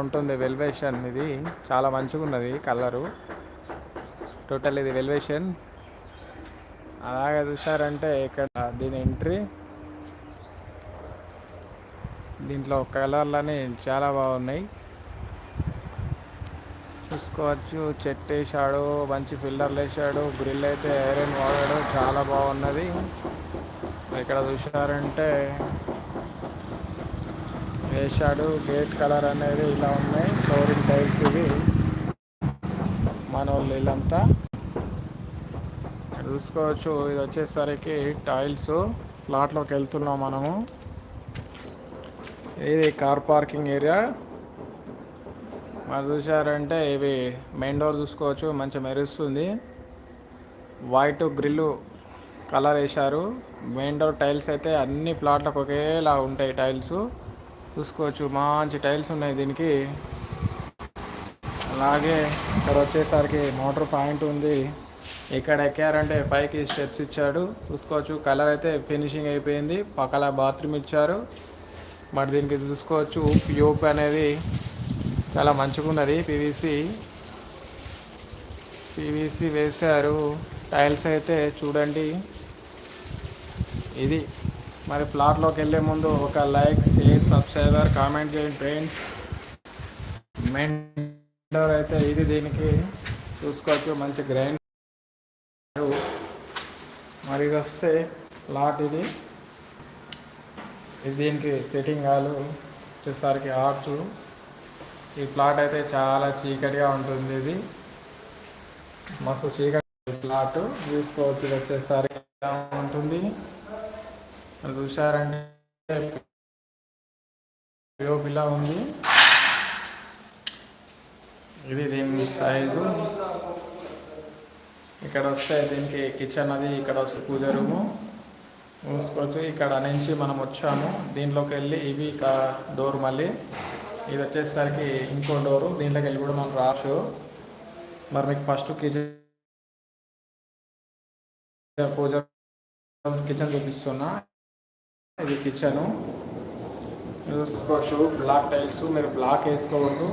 ఉంటుంది వెల్వేషన్. ఇది చాలా మంచిగా ఉన్నది కలరు. టోటల్ ఇది వెల్వేషన్. అలాగే చూసారంటే ఇక్కడ దీని ఎంట్రీ. దీంట్లో కలర్లని చాలా బాగున్నాయి. చూసుకోవచ్చు చెట్టు వేసాడు మంచి ఫిల్టర్లు వేసాడు గ్రిల్ అయితే ఐరన్ వాడాడు చాలా బాగున్నది. ఇక్కడ చూసారంటే వేశాడు. గేట్ కలర్ అనేది ఇలా ఉన్నాయి. ఫ్లోరింగ్ టైల్స్ ఇవి. మన వాళ్ళు వీళ్ళంతా చూసుకోవచ్చు. ఇది వచ్చేసరికి టైల్స్. ప్లాట్లోకి వెళ్తున్నాం మనము. ఇది కార్ పార్కింగ్ ఏరియా. మరి చూసారంటే ఇవి మెయిన్ డోర్ చూసుకోవచ్చు. మంచి మెరుస్తుంది. వైట్ గ్రిల్లు కలర్ వేశారు. మెయిన్ డోర్ టైల్స్ అయితే అన్ని ప్లాట్లకు ఒకేలా ఉంటాయి టైల్స్. చూసుకోవచ్చు. మంచి టైల్స్ ఉన్నాయి దీనికి. అలాగే ఇక్కడ వచ్చేసరికి మోటార్ పాయింట్ ఉంది. ఇక్కడ ఎక్కారంటే పైకి స్టెప్స్ ఇచ్చాడు. చూసుకోవచ్చు. కలర్ అయితే ఫినిషింగ్ అయిపోయింది. పక్కల బాత్రూమ్ ఇచ్చారు. మరి దీనికి చూసుకోవచ్చు. ప్యూప్ అనేది చాలా మంచిగా ఉన్నది. పీవీసీ. పీవీసీ వేశారు. టైల్స్ అయితే చూడండి. ఇది. మరి ప్లాట్లోకి వెళ్ళే ముందు ఒక లైక్ షేర్ సబ్స్క్రైబర్ కామెంట్ చేయండి ఫ్రెండ్స్. మెండర్ అయితే ఇది దీనికి చూసుకోవచ్చు మంచి గ్రైండ్. మరి ఇది వస్తే ప్లాట్ ఇది. ఇది దీనికి సెట్టింగ్ హాలు వచ్చేసరికి ఆర్చు. ఈ ప్లాట్ అయితే చాలా చీకటిగా ఉంటుంది ఇది. మస్తు చీకటి ప్లాట్. చూసుకోవచ్చు ఇది వచ్చేసరికి ఎలా ఉంటుంది. అది చూసారంటే ఇలా ఉంది. ఇది దీని సైజు ఇక్కడ వస్తే దీనికి కిచెన్ అది ఇక్కడ వస్తే పూజ రూము. చూసుకోవచ్చు ఇక్కడ నుంచి మనం వచ్చాము. దీంట్లోకి వెళ్ళి ఇవి ఇక్కడ డోర్ మళ్ళీ. ఇది వచ్చేసరికి ఇంకో డోరు దీంట్లోకి వెళ్ళి కూడా మనం రావచ్చు. మరి మీకు ఫస్ట్ కిచెన్ పూజ కిచెన్ చూపిస్తున్నా. ఇది కిచెను చూసుకోవచ్చు బ్లాక్ టైల్స్ మీరు బ్లాక్ వేసుకోవద్దు.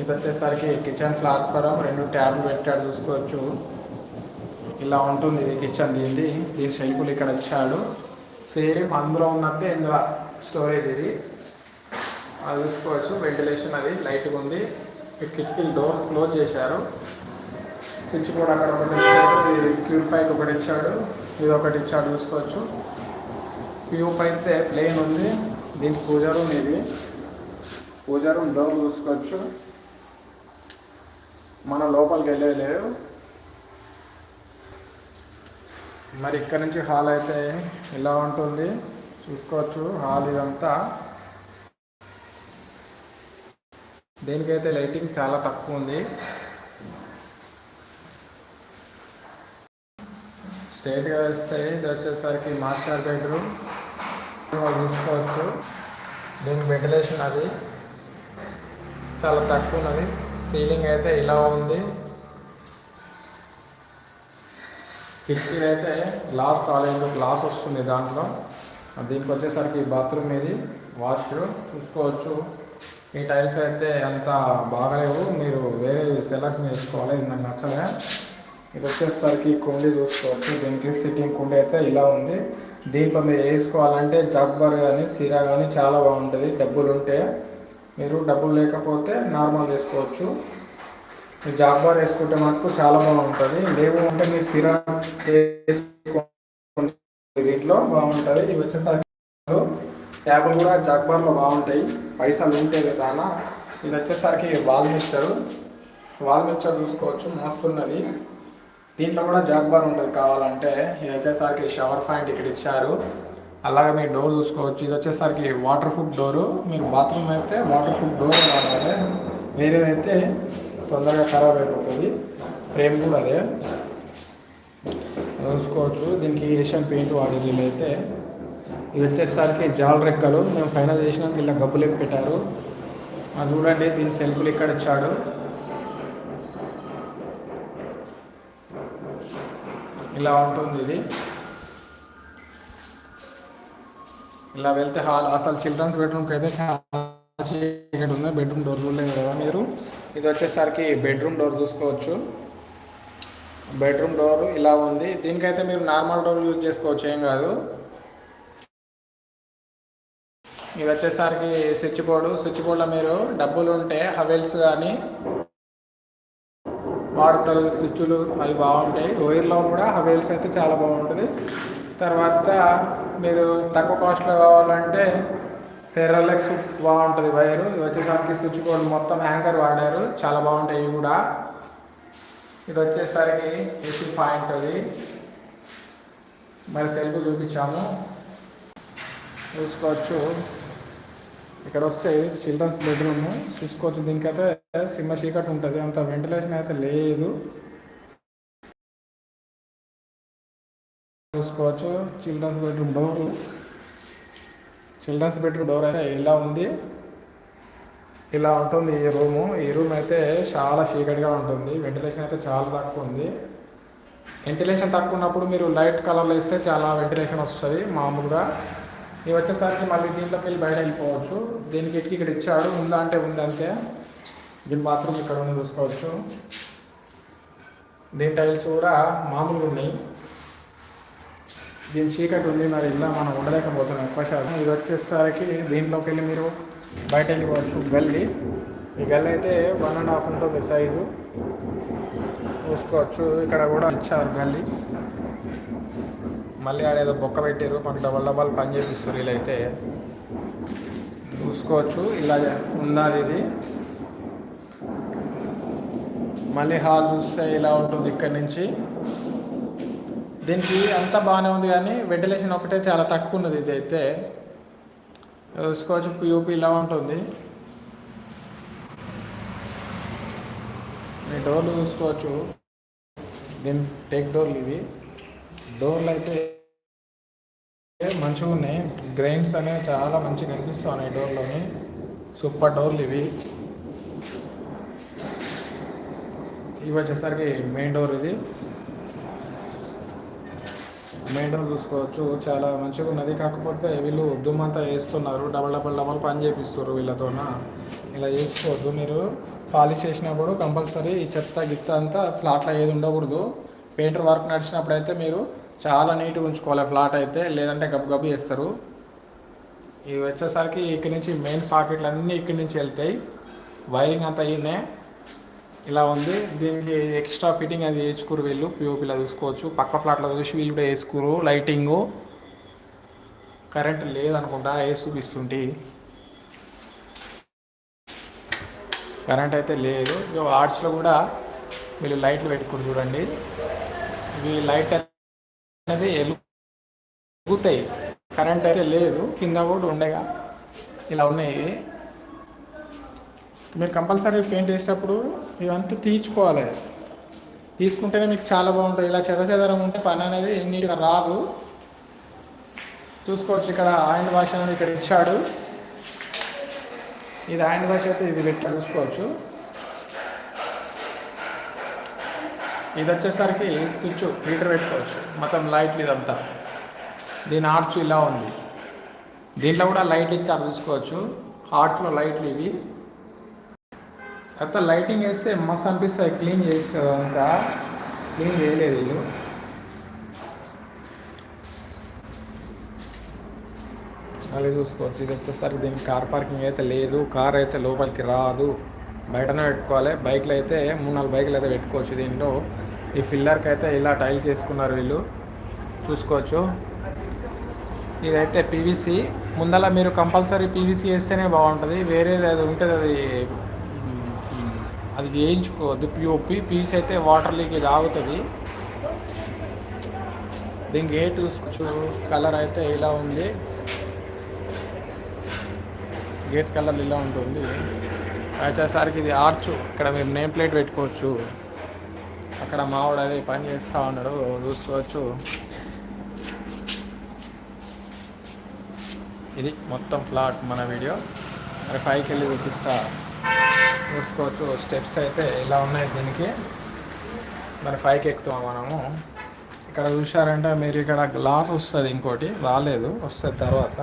ఇది వచ్చేసరికి కిచెన్ ప్లాట్ఫారం రెండు ట్యాబ్లు పెట్టాడు చూసుకోవచ్చు. ఇలా ఉంటుంది ఇది కిచెన్ దీనిది. ఈ షెల్ఫులు ఇక్కడ వచ్చాడు సేమ్ అందులో ఉన్నట్టే ఇందులో స్టోరేజ్ ఇది. అది చూసుకోవచ్చు. వెంటిలేషన్ అది లైట్గా ఉంది. కిటికీ కిటికీలు డోర్ క్లోజ్ చేశారు. స్విచ్ బోర్డ్ అక్కడ ఒకటి ఇచ్చాడు. ఇది క్యూర్ పైకి ఒకటి ఇచ్చాడు. ఇది ఒకటి ఇచ్చాడు చూసుకోవచ్చు. క్యూ అయితే ప్లేన్ ఉంది. దీనికి పూజ రూమ్ ఇది. పూజ రూమ్ డోర్ చూసుకోవచ్చు. మనం లోపలికి వెళ్ళలేదు మరి ఇక్కడ నుంచి హాల్ అయితే ఎలా ఉంటుంది? చూసుకోవచ్చు హాల్ ఇదంతా. దీనికైతే లైటింగ్ చాలా తక్కువ ఉంది. స్ట్రైట్గా వేస్తే ఇది వచ్చేసరికి మాస్టర్ బెడ్రూమ్. చూసుకోవచ్చు. దీనికి వెంటిలేషన్ అది చాలా తక్కువ ఉన్నది సీలింగ్ అయితే ఇలా ఉంది. కిటికీలు అయితే గ్లాస్ కాలేజ్లో గ్లాస్ వస్తుంది దాంట్లో. దీనికి వచ్చేసరికి బాత్రూమ్ ఇది వాష్ చూసుకోవచ్చు. ఈ టైల్స్ అయితే అంత బాగలేవు. మీరు వేరే సెలక్షన్ చేసుకోవాలి ఇది నాకు నచ్చలే. ఇది వచ్చేసరికి కుండీ చూసుకోవచ్చు. దీనికి సిట్టింగ్ కుండీ అయితే ఇలా ఉంది. దీంట్లో మీరు వేసుకోవాలంటే జబ్బర్ కానీ సిరా కానీ చాలా బాగుంటుంది. డబ్బులు ఉంటే మీరు డబ్బులు లేకపోతే నార్మల్ వేసుకోవచ్చు. మీరు వేసుకుంటే మటుకు చాలా బాగుంటుంది. లేవు అంటే మీరు సిరా వేసుకోండి. దీంట్లో బాగుంటుంది. ఇవి వచ్చేసరికి ట్యాబ్లు కూడా జాగ్బార్లో బాగుంటాయి. పైసలు ఉంటాయి కాన ఇది వచ్చేసరికి వాల్ మిక్చర్ వాల్ మిక్చర్ చూసుకోవచ్చు. మస్తున్నది. దీంట్లో కూడా జాగ్బార్ ఉంటుంది కావాలంటే. ఇది వచ్చేసరికి షవర్ ఫ్యాంట్ ఇక్కడ ఇచ్చారు. అలాగే మీరు డోర్ చూసుకోవచ్చు. ఇది వచ్చేసరికి వాటర్ ప్రూఫ్ డోరు. మీరు బాత్రూమ్ అయితే వాటర్ ప్రూఫ్ డోర్ వాడాలి వేరేదైతే తొందరగా ఖరాబ్ అయిపోతుంది. ఫ్రేమ్ కూడా అదే. చూసుకోవచ్చు. దీనికి ఏషియన్ పెయింట్ వాడేది అయితే ఇవి వచ్చేసరికి జాల రెక్కలు. మేము ఫైనల్ చేసినాక ఇలా గబ్బులు పెట్టారు. అది చూడండి దీని సెల్ఫ్లు ఇక్కడ ఇచ్చాడు. ఇలా ఉంటుంది ఇది. ఇలా వెళ్తే హాల్ అసలు చిల్డ్రన్స్ బెడ్రూమ్కి అయితే చాలా ఉంది. బెడ్రూమ్ డోర్ చూడలేదు కదా మీరు. ఇది వచ్చేసరికి బెడ్రూమ్ డోర్ చూసుకోవచ్చు. బెడ్రూమ్ డోర్ ఇలా ఉంది. దీనికైతే మీరు నార్మల్ డోర్ యూజ్ చేసుకోవచ్చు ఏం కాదు. ఇది వచ్చేసరికి స్విచ్ బోర్డు. స్విచ్ బోర్డులో మీరు డబ్బులు ఉంటే హవెల్స్ కానీ వాటర్ స్విచ్లు అవి బాగుంటాయి. వైర్లో కూడా హవేల్స్ అయితే చాలా బాగుంటుంది. తర్వాత మీరు తక్కువ కాస్ట్లో కావాలంటే ఫెరలెక్స్ బాగుంటుంది వైరు. ఇవి వచ్చేసరికి స్విచ్ బోర్డు మొత్తం యాంకర్ వాడారు. చాలా బాగుంటాయి ఇవి కూడా. ఇది వచ్చేసరికి ఏసీ పాయింట్ అది. మరి సెల్ఫ్ చూపించాము. చూసుకోవచ్చు. ఇక్కడ వస్తే చిల్డ్రన్స్ బెడ్రూమ్ చూసుకోవచ్చు. దీనికైతే సింహ చీకటి ఉంటుంది. అంత వెంటిలేషన్ అయితే లేదు. చూసుకోవచ్చు. Children's bedroom door children's bedroom door అయితే ఇలా ఉంది. ఇలా ఉంటుంది ఈ రూము ఈ రూమ్ అయితే చాలా చీకటిగా ఉంటుంది. వెంటిలేషన్ అయితే చాలా తక్కువ ఉంది. వెంటిలేషన్ తక్కువ ఉన్నప్పుడు మీరు లైట్ కలర్లో వేస్తే చాలా వెంటిలేషన్ వస్తుంది మామూలుగా. ఇవి వచ్చేసరికి మళ్ళీ దీంట్లోకి వెళ్ళి బయట వెళ్ళిపోవచ్చు. దీనికి ఎక్కి ఇక్కడ ఇచ్చాడు. ఉందా అంటే ఉంది అంతే. దీని బాత్రూమ్ ఇక్కడ ఉంది చూసుకోవచ్చు. దీని టైల్స్ కూడా మామూలుగా ఉన్నాయి. దీని చీకటి ఉంది. మరి ఇలా మనం ఉండలేకపోతున్నాం. ఎక్కువ శాతం ఇది వచ్చేసరికి దీంట్లోకి వెళ్ళి మీరు బయట వెళ్ళిపోవచ్చు. గల్లీ. ఈ గల్లీ అయితే వన్ అండ్ హాఫ్ ఉంటుంది సైజు చూసుకోవచ్చు. ఇక్కడ కూడా ఇచ్చారు గల్లీ. మళ్ళీ ఆడేదో బొక్క పెట్టారు మాకు డబల్ డబల్ పని చేపిస్తారు వీళ్ళైతే. చూసుకోవచ్చు ఇలా ఉన్నది ఇది. మళ్ళీ హాల్ చూస్తే ఇలా ఉంటుంది ఇక్కడ నుంచి. దీనికి అంతా బాగానే ఉంది కానీ వెంటిలేషన్ ఒకటే చాలా తక్కువ ఉన్నది ఇది అయితే చూసుకోవచ్చు పియూపి ఇలా ఉంటుంది. డోర్లు చూసుకోవచ్చు. దీని టేక్ డోర్లు ఇవి. డోర్లు అయితే మంచిగా ఉన్నాయి గ్రెయిన్స్ అనేవి చాలా మంచిగా కనిపిస్తున్నాయి డోర్లోని. సూపర్ డోర్లు ఇవి. ఇవి వచ్చేసరికి మెయిన్ డోర్ ఇది. మెయిన్ డోర్ చూసుకోవచ్చు. చాలా మంచిగా ఉన్నది. కాకపోతే వీళ్ళు దుమ్మంతా వేస్తున్నారు. డబల్ డబల్ డబల్ పని చేపిస్తారు వీళ్ళతోన. ఇలా చేసుకోవద్దు. మీరు పాలిష్ చేసినప్పుడు కంపల్సరీ ఈ చెత్త గిత్త అంతా ఫ్లాట్లో ఏది ఉండకూడదు. పెయింటర్ వర్క్ నడిచినప్పుడు అయితే మీరు చాలా నీట్గా ఉంచుకోవాలి ఫ్లాట్ అయితే. లేదంటే గబ్ వేస్తారు చేస్తారు. ఇవి వచ్చేసరికి ఇక్కడి నుంచి మెయిన్ సాకెట్లు అన్నీ ఇక్కడి నుంచి వెళ్తాయి. వైరింగ్ అంతా ఈయనే. ఇలా ఉంది. దీనికి ఎక్స్ట్రా ఫిట్టింగ్ అది వేసుకురు వీళ్ళు పిఓపిలో చూసుకోవచ్చు. పక్క ఫ్లాట్లో చూసి వీళ్ళు కూడా వేసుకురు. లైటింగు. కరెంట్ లేదనుకుంటా వేసి చూపిస్తుంటే. కరెంట్ అయితే లేదు. ఆర్ట్స్లో కూడా వీళ్ళు లైట్లు పెట్టుకుని చూడండి. ఇవి లైట్ అనేది ఎలుగుతాయి. కరెంట్ అయితే లేదు కింద కూడా ఉండగా. ఇలా ఉన్నాయి. మీరు కంపల్సరీ పెయింట్ చేసేటప్పుడు ఇవంతా తీర్చుకోవాలి తీసుకుంటేనే మీకు చాలా బాగుంటుంది ఇలా చెద చెదరం ఉంటే పని అనేది నీట్గా రాదు. చూసుకోవచ్చు ఇక్కడ ఆయిల్ వాష్ అనేది ఇక్కడ ఇచ్చాడు. ఇది ఆయిల్ వాష్ అయితే ఇది పెట్టి చూసుకోవచ్చు. ఇది వచ్చేసరికి స్విచ్ హీటర్ పెట్టుకోవచ్చు. మొత్తం లైట్లు ఇదంతా. దీని ఆర్చ్ ఇలా ఉంది. దీంట్లో కూడా లైట్లు ఇచ్చారు చూసుకోవచ్చు. ఆర్చ్లో లైట్లు ఇవి. తర్వాత లైటింగ్ వేస్తే మస్తు అనిపిస్తుంది. క్లీన్ చేస్తుంది అంతా క్లీన్ చేయలేదు వీళ్ళు. మళ్ళీ చూసుకోవచ్చు. ఇది వచ్చేసరికి దీనికి కార్ పార్కింగ్ అయితే లేదు. కార్ అయితే లోపలికి రాదు. బయటనే పెట్టుకోవాలి. బైక్లు అయితే మూడు నాలుగు బైక్లు అయితే పెట్టుకోవచ్చు దీంట్లో. ఈ ఫిల్లర్కి అయితే ఇలా టైల్స్ వేసుకున్నారు వీళ్ళు. చూసుకోవచ్చు. ఇదైతే పీవీసీ. ముందల మీరు కంపల్సరీ పీవీసీ వేస్తేనే బాగుంటుంది. వేరేది అది ఉంటుంది అది అది చేయించుకోవద్దు. పిఓపి పీస్ అయితే వాటర్ లీకేజ్ ఆగుతుంది. దీనికి గేట్ చూసుకోవచ్చు. కలర్ అయితే ఇలా ఉంది. గేట్ కలర్ ఇలా ఉంటుంది. వచ్చేసరికి ఇది ఆర్చు. ఇక్కడ మీరు నేమ్ ప్లేట్ పెట్టుకోవచ్చు. అక్కడ మావాడు అదే పని చేస్తూ ఉన్నాడు చూసుకోవచ్చు. ఇది మొత్తం ఫ్లాట్ మన వీడియో. మరి పైకి వెళ్ళి చూపిస్తా. చూసుకోవచ్చు స్టెప్స్ అయితే ఇలా ఉన్నాయి దీనికి. మరి పైకి ఎక్కుతాం మనము. ఇక్కడ చూసారంటే మీరు ఇక్కడ గ్లాస్ వస్తుంది ఇంకోటి రాలేదు వస్తుంది తర్వాత.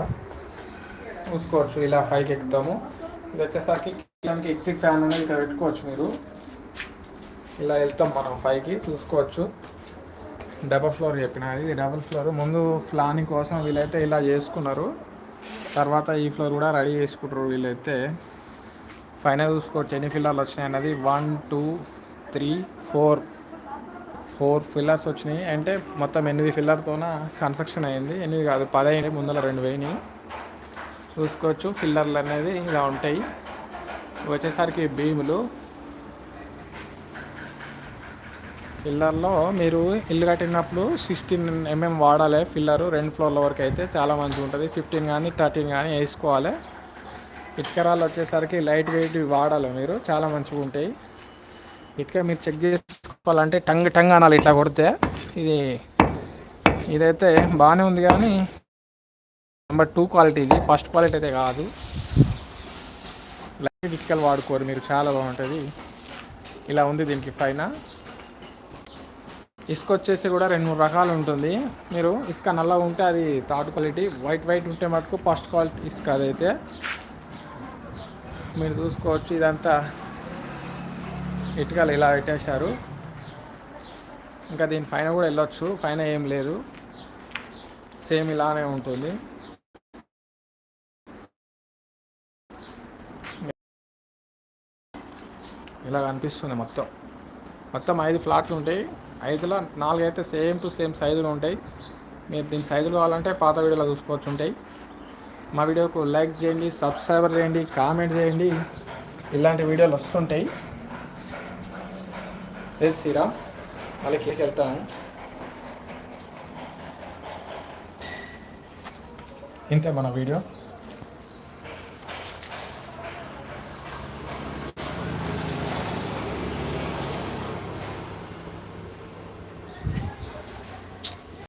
చూసుకోవచ్చు ఇలా పైకి ఎక్కుతాము. ఇది వచ్చేసరికి కిచెన్కి ఫ్యాన్ అనేది ఇక్కడ పెట్టుకోవచ్చు మీరు. ఇలా వెళ్తాం మనం ఫైవ్కి చూసుకోవచ్చు. డబల్ ఫ్లోర్ చెప్పిన ఇది డబల్ ఫ్లోర్. ముందు ఫ్లానింగ్ కోసం వీళ్ళైతే ఇలా చేసుకున్నారు. తర్వాత ఈ ఫ్లోర్ కూడా రెడీ చేసుకుంటారు వీళ్ళైతే. ఫైనల్ చూసుకోవచ్చు ఎన్ని ఫిల్లర్లు వచ్చినాయి అన్నది. One two three four. Four pillars వచ్చినాయి. అంటే మొత్తం ఎనిమిది ఫిల్లర్తోన కన్స్ట్రక్షన్ అయింది. ఎనిమిది కాదు పదైంది ముందర రెండు వేయినాయి చూసుకోవచ్చు ఫిల్లర్లు అనేది ఇలా ఉంటాయి. వచ్చేసరికి భీములు ఫిల్లర్లో మీరు ఇల్లు కట్టినప్పుడు సిక్స్టీన్ ఎంఎం వాడాలి ఫిల్లరు రెండు ఫ్లోర్ల వరకు అయితే చాలా మంచిగా ఉంటుంది. ఫిఫ్టీన్ కానీ థర్టీన్ కానీ వేసుకోవాలి. ఇటుకరాలు వచ్చేసరికి లైట్ వెయిట్ వాడాలి మీరు చాలా మంచిగా ఉంటాయి. ఇటుక మీరు చెక్ చేసుకోవాలంటే టంగ్ టంగ్ అనాలి ఇట్లా కొడితే. ఇది ఇదైతే బాగానే ఉంది కానీ నెంబర్ టూ క్వాలిటీ ఇది ఫస్ట్ క్వాలిటీ అయితే కాదు. లైట్ ఇటుకలు వాడుకోరు మీరు చాలా బాగుంటుంది. ఇలా ఉంది దీనికి పైన. ఇసుక వచ్చేసి కూడా రెండు మూడు రకాలు ఉంటుంది. మీరు ఇసుక నల్లగా ఉంటే అది థర్డ్ క్వాలిటీ వైట్ వైట్ ఉంటే మటుకు ఫస్ట్ క్వాలిటీ ఇసుక అదైతే. మీరు చూసుకోవచ్చు ఇదంతా ఇటుకలు ఇలా పెట్టేశారు. ఇంకా దీని పైన కూడా వెళ్ళొచ్చు పైన ఏం లేదు. సేమ్ ఇలానే ఉంటుంది. ఇలా కనిపిస్తుంది మొత్తం. మొత్తం ఐదు ఫ్లాట్లు ఉంటాయి. ఐదులో నాలుగు అయితే సేమ్ టు సేమ్ సైజులు ఉంటాయి. మీరు దీని సైజులు కావాలంటే పాత వీడియోలో చూసుకోవచ్చు ఉంటాయి. మా వీడియోకు లైక్ చేయండి సబ్స్క్రైబర్ చేయండి కామెంట్ చేయండి. ఇలాంటి వీడియోలు వస్తుంటాయి. లేదు శ్రీరామ్. మళ్ళీ కేక్ వెళ్తాను. ఇంతే మన వీడియో.